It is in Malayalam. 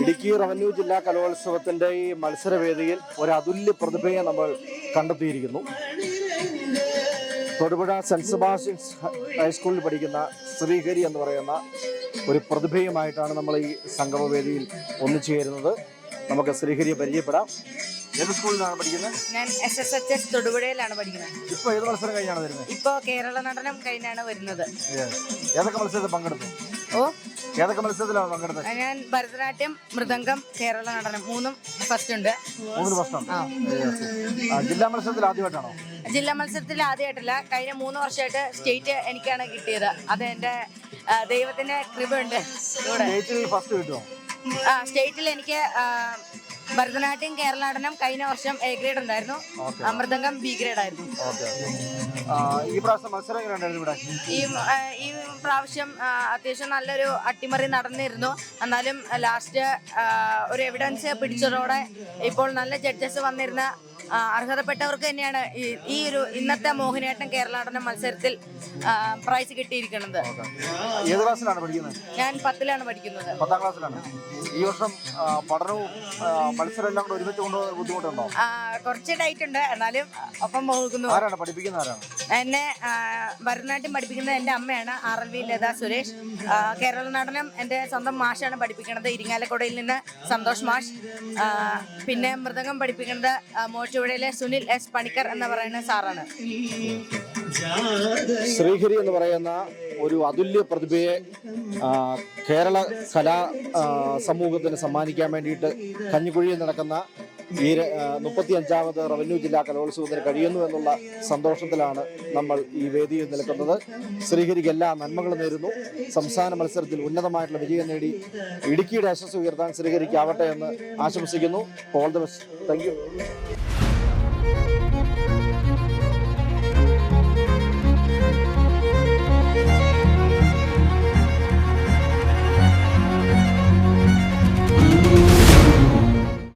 ഇടുക്കി റവന്യൂ ജില്ലാ കലോത്സവത്തിന്റെ ഈ മത്സരവേദിയിൽ ഒരു അതുല്യ പ്രതിഭയെ നമ്മൾ കണ്ടെത്തിയിരിക്കുന്നു. തൊടുപുഴ സെന്റ് സെബാസ്റ്റ്യൻസ് ഹൈസ്കൂളിൽ പഠിക്കുന്ന ശ്രീഹരി എന്ന് പറയുന്ന ഒരു പ്രതിഭയുമായിട്ടാണ് നമ്മൾ ഈ സംഗമവേദിയിൽ ഒന്നിച്ചു ചേരുന്നത്. നമുക്ക് ശ്രീഹരിയെ പരിചയപ്പെടാം. ഏത് സ്കൂളിലാണ് പഠിക്കുന്നത്? ഞാൻ എസ് എസ് എച്ച് എസ് തൊടുപുഴയിലാണ് പഠിക്കുന്നത്. ഇപ്പൊ ഏത് മത്സരം കഴിഞ്ഞാണ് വരുന്നത്? ഇപ്പോ കേരള നടനം കഴിഞ്ഞാണ് വരുന്നത്. ഏതൊക്കെ മത്സരത്തിൽ പങ്കെടുത്തു? ഓ. ഏതൊക്കെ മത്സരത്തിലാണ് പങ്കെടുത്തത്? ഞാൻ ഭരതനാട്യം മൃദംഗം കേരള നടനം മൂന്നും ഫസ്റ്റ് ഉണ്ട്. മൂന്ന് പ്രശ്നം ജില്ലാ മത്സരത്തിൽ ആദ്യമായിട്ടാണോ? ജില്ലാ മത്സരത്തിൽ ആദ്യമായിട്ടല്ല. കഴിഞ്ഞ മൂന്ന് വർഷമായിട്ട് സ്റ്റേറ്റ് എനിക്കാണ് കിട്ടിയത്. അത് എന്റെ ദൈവത്തിന്റെ കൃപയുണ്ട്. ഉണ്ട് സ്റ്റേറ്റിൽ ഫസ്റ്റ് കിട്ടുമോ ആ, സ്റ്റേറ്റിൽ എനിക്ക് ഭരതനാട്യം കേരളാടനം കഴിഞ്ഞ വർഷം എ ഗ്രേഡ് ഉണ്ടായിരുന്നു. അമൃതംഗം ബി ഗ്രേഡ് ആയിരുന്നു. ഈ പ്രാവശ്യം മത്സരം എങ്ങനെ ഇവിടെ? ഈ ഈ പ്രാവശ്യം അത്യാവശ്യം നല്ലൊരു അട്ടിമറി നടന്നിരുന്നു. എന്നാലും ലാസ്റ്റ് ഒരു എവിഡൻസ് പിടിച്ചതോടെ ഇപ്പോൾ നല്ല ജഡ്ജസ് വന്നിരുന്ന അർഹതപ്പെട്ടവർക്ക് തന്നെയാണ് ഈ- ഒരു ഇന്നത്തെ മോഹിനിയാട്ടം കേരളാടന മത്സരത്തിൽ പ്രൈസ് കിട്ടിയിരിക്കുന്നത്. ഏത് ക്ലാസ്സിലാണ് പഠിക്കുന്നത്? ഞാൻ പത്തിലാണ് പഠിക്കുന്നത്. പത്താം ക്ലാസ്സിലാണ് ഈ വർഷം പഠനവും മത്സരം എല്ലാം കൂടെ ഒരുമിച്ച് കൊണ്ടുപോകുന്ന ബുദ്ധിമുട്ടുണ്ടോ? കുറച്ച് ഡൈറ്റ് ഉണ്ട്. എന്നാലും ഒപ്പം പോകുന്നു ആരാണ്? പഠിപ്പിക്കുന്ന ആരാണ്? എന്നെ ഭരതനാട്യം പഠിപ്പിക്കുന്നത് എന്റെ അമ്മയാണ് R L V Latha Suresh. Kerala Natanam എന്റെ സ്വന്തം മാഷാണ് പഠിപ്പിക്കുന്നത് ഇരിങ്ങാലക്കുടയിൽ നിന്ന് സന്തോഷ് മാഷ്. പിന്നെ മൃദംഗം പഠിപ്പിക്കുന്നത് മോറ്റുപുഴയിലെ സുനിൽ എസ് പണിക്കർ എന്ന് പറയുന്ന സാറാണ്. ശ്രീഹരി എന്ന് പറയുന്ന ഒരു അതുല്യ പ്രതിഭയെ കേരള കലാ സമൂഹത്തിന് സമ്മാനിക്കാൻ വേണ്ടിയിട്ട് കഞ്ഞിക്കുഴിയിൽ നടക്കുന്ന ഈ മുപ്പത്തി അഞ്ചാമത് റവന്യൂ ജില്ലാ കലോത്സവത്തിന് കഴിയുന്നു എന്നുള്ള സന്തോഷത്തിലാണ് നമ്മൾ ഈ വേദിയിൽ നിൽക്കുന്നത്. ശ്രീഹരിക്ക് എല്ലാ നന്മകളും നേരുന്നു. സംസ്ഥാന മത്സരത്തിൽ ഉന്നതമായിട്ടുള്ള വിജയം നേടി ഇടുക്കിയുടെ യശസ് ഉയർത്താൻ ശ്രീഹരിക്കാവട്ടെ എന്ന് ആശംസിക്കുന്നു. All the best thank